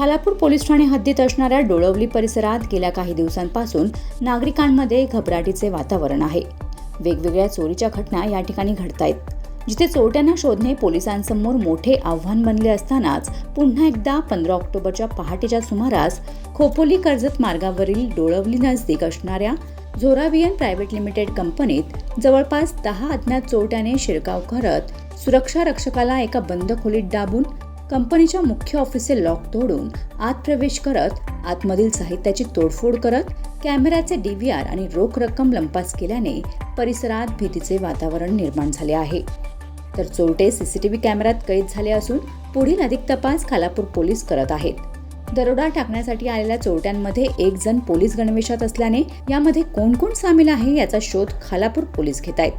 Khalapur police Thane हद्दीत असणाऱ्या डोळवली परिसरात गेल्या काही दिवसांपासून नागरिकांमध्ये घबराटीचे वातावरण आहे. वेगवेगळ्या चोरीच्या घटना या ठिकाणी घडतायत. जिथे चोरट्यांना शोधणे पोलिसांसमोर मोठे आव्हान बनले असतानाच पुन्हा एकदा पंधरा ऑक्टोबरच्या पहाटेच्या सुमारास खोपोली कर्जत मार्गावरील डोळवली नजदीक असणाऱ्या झोरावियन प्रायव्हेट लिमिटेड कंपनीत जवळपास दहा अज्ञात चोरट्याने शिरकाव करत सुरक्षा रक्षकाला एका बंद खोलीत डाबून कंपनीच्या मुख्य ऑफिसचे लॉक तोडून आत प्रवेश करत आतमधील साहित्याची तोडफोड करत कॅमेऱ्याचे डीव्हीआर आणि रोख रक्कम लंपास केल्याने परिसरात भीतीचे वातावरण निर्माण झाले आहे. तर चोरटे सीसीटीव्ही कॅमेऱ्यात कैद झाले असून पुढील अधिक तपास खालापूर पोलीस करत आहेत. दरोडा टाकण्यासाठी आलेल्या चोरट्यांमध्ये एक जण पोलीस गणवेशात असल्याने यामध्ये कोण कोण सामील आहे याचा शोध खालापूर पोलीस घेत आहेत.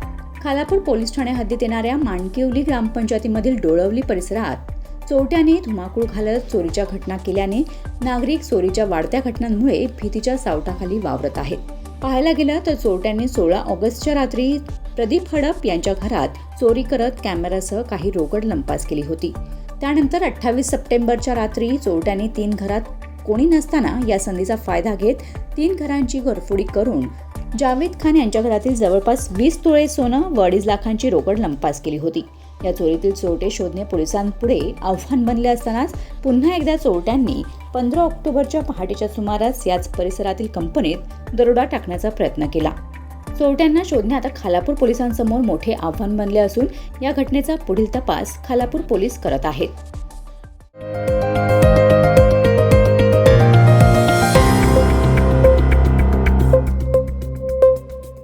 खालापूर पोलीस ठाणे हद्दीत येणाऱ्या माणकिवली ग्रामपंचायतीमधील डोळवली परिसरात चोरट्याने धुमाकूळ घालत चोरीच्या घटना केल्याने नागरिक चोरीच्या वाढत्या घटनांमुळे भीतीच्या सावटाखाली वावरत आहेत. पाहायला गेलं तर चोरट्यांनी सोळा ऑगस्टच्या रात्री प्रदीप हडप यांच्या घरात चोरी करत कॅमेरासह काही रोकड लंपास केली होती. त्यानंतर अठ्ठावीस सप्टेंबरच्या रात्री चोरट्यांनी तीन घरात कोणी नसताना या संधीचा फायदा घेत तीन घरांची घरफोडी करून जावेद खान यांच्या घरातील जवळपास वीस तोळे सोनं व अडीच लाखांची रोकड लंपास केली होती. या चोरीतील चोरटे शोधणे पोलिसांपुढे आव्हान बनले असतानाच पुन्हा एकदा चोरट्यांनी पंधरा ऑक्टोबरच्या पहाटेच्या सुमारास याच परिसरातील कंपनीत दरोडा टाकण्याचा प्रयत्न केला. चोरट्यांना शोधणे आता खालापूर पोलिसांसमोर मोठे आव्हान बनले असून या घटनेचा पुढील तपास खालापूर पोलीस करत आहेत.